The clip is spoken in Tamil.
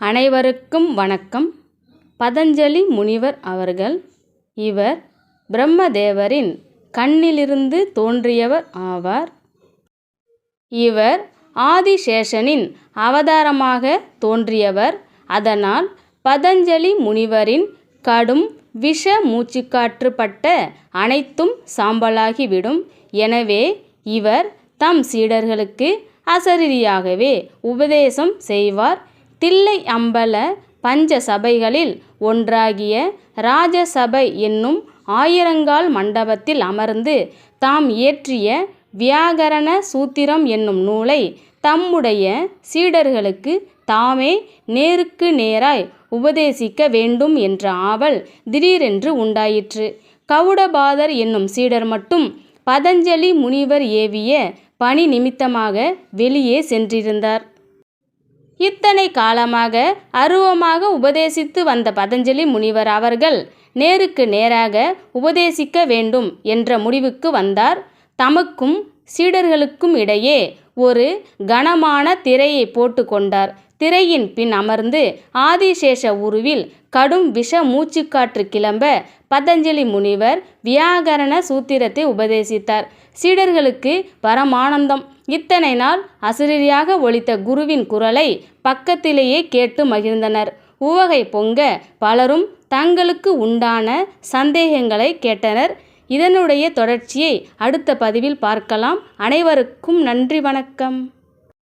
அனைவருக்கும் வணக்கம். பதஞ்சலி முனிவர் அவர்கள் இவர் பிரம்மதேவரின் கண்ணிலிருந்து தோன்றியவர் ஆவார். இவர் ஆதிசேஷனின் அவதாரமாக தோன்றியவர். அதனால் பதஞ்சலி முனிவரின் கடும் விஷ மூச்சுக்காற்றுப்பட்ட அனைத்தும் சாம்பலாகிவிடும். எனவே இவர் தம் சீடர்களுக்கு அசரீரியாகவே உபதேசம் செய்வார். தில்லை அம்பல பஞ்ச சபைகளில் ஒன்றாகிய ராஜசபை என்னும் ஆயிரங்கால் மண்டபத்தில் அமர்ந்து தாம் இயற்றிய வியாகரண சூத்திரம் என்னும் நூலை தம்முடைய சீடர்களுக்கு தாமே நேருக்கு நேராய் உபதேசிக்க வேண்டும் என்ற ஆவல் திடீரென்று உண்டாயிற்று. கவுடபாதர் என்னும் சீடர் மட்டும் பதஞ்சலி முனிவர் ஏவிய பணி நிமித்தமாக வெளியே சென்றிருந்தார். இத்தனை காலமாக அருவமாக உபதேசித்து வந்த பதஞ்சலி முனிவர் அவர்கள் நேருக்கு நேராக உபதேசிக்க வேண்டும் என்ற முடிவுக்கு வந்தார். தமக்கும் சீடர்களுக்கும் இடையே ஒரு கனமான திரையை போட்டு கொண்டார். திரையின் பின் அமர்ந்து ஆதிசேஷ உருவில் கடும் விஷ மூச்சுக்காற்று கிளம்ப பதஞ்சலி முனிவர் வியாகரண சூத்திரத்தை உபதேசித்தார். சீடர்களுக்கு பரமானந்தம். இத்தனை நாள் அசிரியாக ஒழித்த குருவின் குரலை பக்கத்திலேயே கேட்டு மகிழ்ந்தனர். உவகை பொங்க பலரும் தங்களுக்கு உண்டான சந்தேகங்களை கேட்டனர். இதனுடைய தொடர்ச்சியை அடுத்த பதிவில் பார்க்கலாம். அனைவருக்கும் நன்றி வணக்கம்.